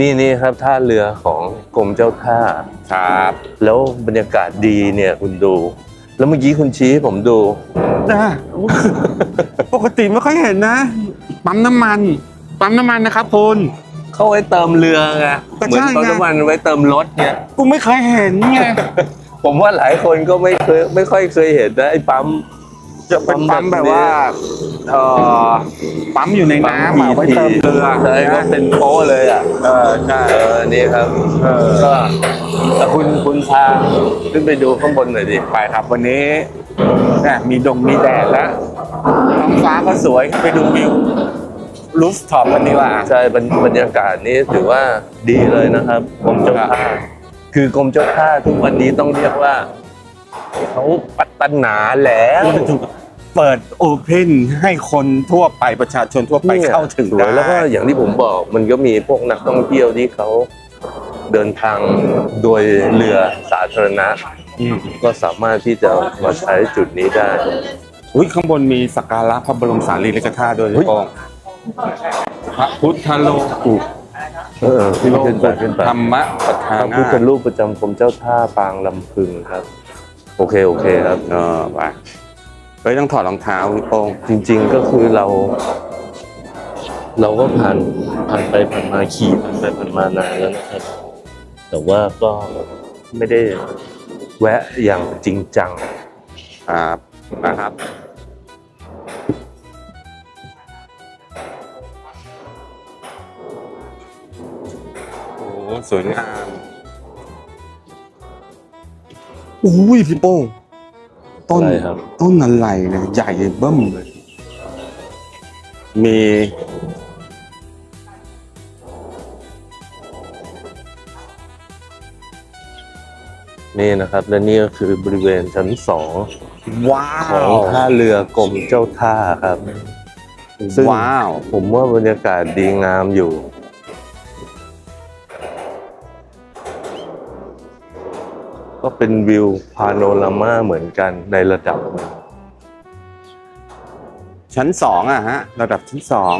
นี่นี่ครับท่าเรือของกรมเจ้าท่า ครับ แล้วบรรยากาศดีเนี่ยคุณดู แล้วเมื่อกี้คุณชี้ให้ผมดู นะปกติไม่ค่อยเห็นนะ ปั๊มน้ำมัน ปั๊มน้ำมันนะครับคุณ เข้าไว้เติมเรือไงก็เหมือนใช่ปั๊มไงน้ำมันไว้เติมรถเนี่ย กูไม่เคยเห็นไง ผมว่าหลายคนก็ไม่เคยไม่ค่อยเคยเห็นนะไอ้ปั๊ม จะเป็นปั๊มแบบว่าเอ่อปั๊มอยู่ในน้ำอะไว้เติมเรือใช่ก็เป็นโป๊เลยอะเออใช่เออนี่ครับเออก็แต่คุณคุณพาขึ้นไปดูข้างบนหน่อยดิไปครับวันนี้เนี่ยมีดงมีแดดแล้วท้องฟ้าก็สวยไปดูวิวรูฟท็อปกันดีกว่าใช่บรรบรรยากาศนี้ถือว่าดีเลยนะครับกรมเจ้าท่าคือกรมเจ้าท่าทุกวันนี้ต้องเรียกว่าเขาปัตตนาแล้ว เปิดโอเพนให้คนทั่วไปประชาชนทั่วไปเข้าถึงสวได้ยแล้วก็อย่างที่ผมบอกมันก็มีพวกนักท่องเที่ยวที่เขาเดินทางโดยเรือสาธารณะ อืมก็สามารถที่จะมาใช้จุดนี้ได้ อุ้ยข้างบนมีสักการะพระบรมสารีริกธาตุด้วยเฮ้ย พี่โป้งพระพุทธโลกุเออขึ้นขึ้นไปขึ้นไปธรรมะประพธาระนาพุทธรูปประจำกรมเจ้าท่าปางลำพึงครับ โอเคโอเคครับ เออไป เฮ้ยต้องถอดรองเท้าพี่โป้งจริงๆก็คือเรา เราก็ผ่านผ่านไปผ่านมาขี่ผ่านไปผ่านมานานแล้วนะครับ แต่ว่าก็ไม่ได้แวะอย่างจริงจังครับนะครับ โอ้โหสวยงามอุ้ยพี่โป้ง ต้นอะไรครับ ต้นอะไรเนี่ยใหญ่เบิ้มเลยมี นี่นะครับ และนี่ก็คือบริเวณชั้นสองว้าของวท่าเรือกรมเจ้าท่าครับ ซึ่ง ว้าว ผมว่าบรรยากาศดีงามอยู่ ก็เป็นวิวพาโนรามาเหมือนกันในระดับหนึ่งชั้นสองอะฮะ ระดับชั้นสอง